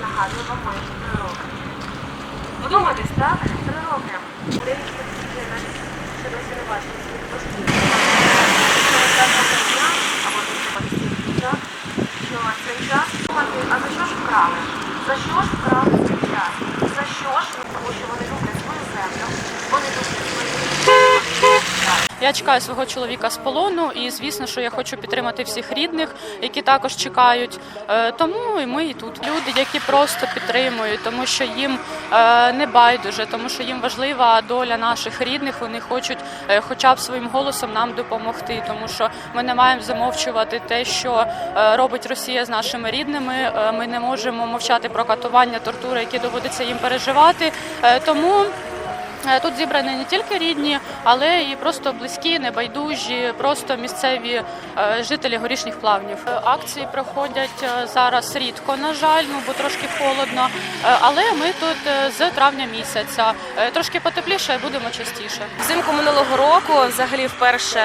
Нагадую вам майже три роки. Вдумайтесь, так? Три роки. Деякі дитини ще досі не бачили світ постійно. Час, час а за що ж вкрали? За що ж вкрали цей час? За що ж? Тому що вони люблять свою землю, вони люблять свої Я чекаю свого чоловіка з полону, і звісно, що я хочу підтримати всіх рідних, які також чекають. Е, Тому і ми і тут. Люди, які просто підтримують, тому що їм е, не байдуже, тому що їм важлива доля наших рідних. Вони хочуть, е, хоча б своїм голосом нам допомогти, тому що ми не маємо замовчувати те, що робить Росія з нашими рідними. Ми не можемо мовчати про катування, тортури, які доводиться їм переживати. Тому. Е, Тут зібрані не тільки рідні, але і просто близькі, небайдужі, просто місцеві е, жителі горішніх плавнів. Е, Акції проходять зараз рідко, на жаль, ну бо трошки холодно. Але ми тут з травня місяця. Трошки потепліше, будемо частіше. Взимку минулого року, взагалі, вперше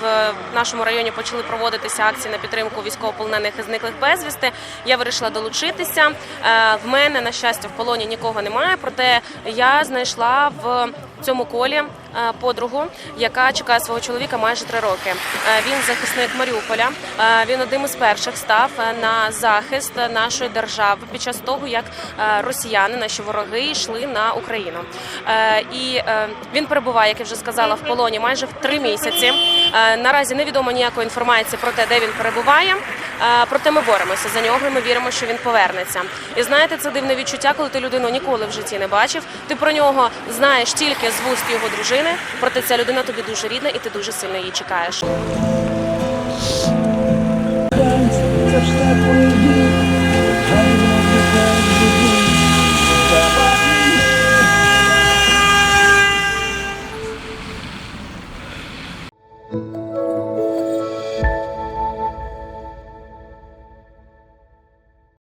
в нашому районі почали проводитися акції на підтримку військовополонених і зниклих безвісти. Я вирішила долучитися. В мене, на щастя, в полоні нікого немає. Проте я знайшла в цьому колі е, подругу, яка чекає свого чоловіка майже три роки. Е, Він захисник Маріуполя. Е, Він одним із перших став на захист нашої держави під час того, як росіяни, наші вороги, йшли на Україну. І він перебуває, як я вже сказала, в полоні майже в три місяці. Наразі невідомо ніякої інформації про те, де він перебуває. Проте ми боремося за нього. і Ми віримо, що він повернеться. І знаєте, це дивне відчуття, коли ти людину ніколи в житті не бачив. Ти про нього знаєш тільки з вуст його дружини. Проте ця людина тобі дуже рідна, і ти дуже сильно її чекаєш.